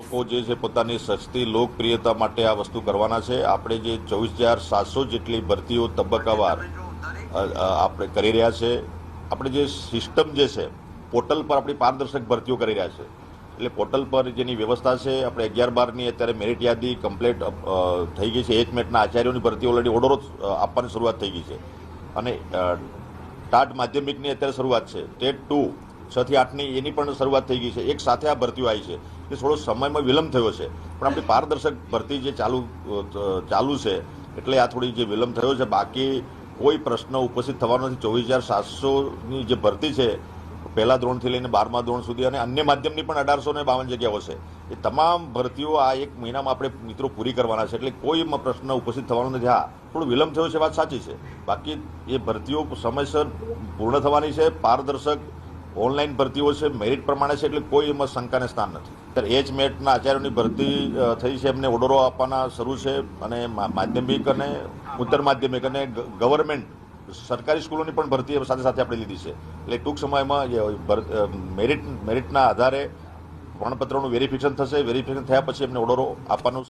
લોકો જે છે પોતાની સસ્તી, લોકપ્રિયતા માટે આ વસ્તુ કરવાના છે. આપણે જે ચોવીસ હજાર સાતસો જેટલી ભરતીઓ તબક્કાવાર આપણે કરી રહ્યા છે. આપણે જે સિસ્ટમ જે છે, પોર્ટલ પર આપણી પારદર્શક ભરતીઓ કરી રહ્યા છે. એટલે પોર્ટલ પર જેની વ્યવસ્થા છે, આપણે અગિયાર બારની અત્યારે મેરિટ યાદી કમ્પ્લીટ થઈ ગઈ છે. એક મેટના આચાર્યોની ભરતી ઓલરેડી ઓર્ડરો આપવાની શરૂઆત થઈ ગઈ છે. અને ટાટ માધ્યમિકની અત્યારે શરૂઆત છે. ટેટ ટુ, છથી આઠની એની પણ શરૂઆત થઈ ગઈ છે. એક સાથે આ ભરતીઓ આવી છે. એટલે થોડો સમયમાં વિલંબ થયો છે. પણ આપણી પારદર્શક ભરતી જે ચાલુ ચાલુ છે, એટલે આ થોડી જે વિલંબ થયો છે, બાકી કોઈ પ્રશ્ન ઉપસ્થિત થવાનો નથી. ચોવીસ હજાર સાતસોની જે ભરતી છે, પહેલા ધોરણથી લઈને બારમા ધોરણ સુધી અને અન્ય માધ્યમની પણ અઢારસો ને બાવન જગ્યાઓ છે. એ તમામ ભરતીઓ આ એક મહિનામાં આપણે મિત્રો પૂરી કરવાના છે. એટલે કોઈ પ્રશ્ન ઉપસ્થિત થવાનો નથી. હા, થોડો વિલંબ થયો છે, વાત સાચી છે. બાકી એ ભરતીઓ સમયસર પૂર્ણ થવાની છે. પારદર્શક ઓનલાઈન ભરતીઓ છે, મેરિટ પ્રમાણે છે, એટલે કોઈ એમાં શંકાને સ્થાન નથી. ત્યારે એચ મેટના આચાર્યોની ભરતી થઈ છે, એમને ઓર્ડરો આપવાના શરૂ છે અને માધ્યમિક અને ઉત્તર માધ્યમિક અને ગવર્મેન્ટ સરકારી સ્કૂલોની પણ ભરતી સાથે સાથે આપણે લીધી છે. એટલે ટૂંક સમયમાં મેરિટ, મેરિટના આધારે પ્રમાણપત્રોનું વેરિફિકેશન થશે, વેરિફિકેશન થયા પછી એમને ઓર્ડરો આપવાનું